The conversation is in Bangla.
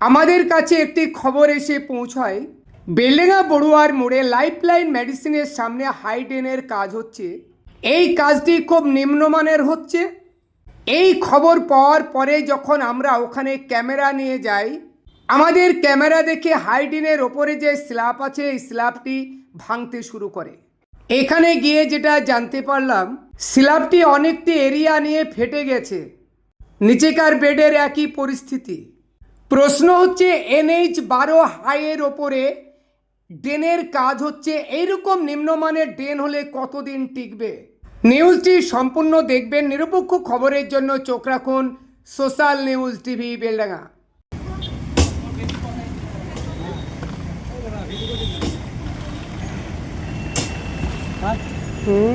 আমাদের কাছে একটি খবর এসে পৌঁছায়। বেলেঙ্গা বড়ুয়ার মোড়ে লাইফলাইন মেডিসিনের সামনে হাইডেনের কাজ হচ্ছে। এই কাজটি খুব নিম্নমানের হচ্ছে। এই খবর পাওয়ার পরে যখন আমরা ওখানে ক্যামেরা নিয়ে যাই, আমাদের ক্যামেরা দেখে হাইডিনের ওপরে যে স্ল্যাব আছে, এই স্ল্যাবটি ভাঙতে শুরু করে। এখানে গিয়ে যেটা জানতে পারলাম, স্ল্যাবটি অনেকটি এরিয়া নিয়ে ফেটে গেছে। নিচেকার বেডের একই পরিস্থিতি। প্রশ্ন হচ্ছে এনএইচ বারো হাইয়ের ওপরে ড্রেনের কাজ হচ্ছে, এইরকম নিম্নমানের ড্রেন হলে কতদিন টিকবে? নিউজটি সম্পূর্ণ দেখবেন, নিরপেক্ষ খবরের জন্য চোখ রাখুন সোশ্যাল নিউজ টিভি, বেলডাঙ্গা। হুম?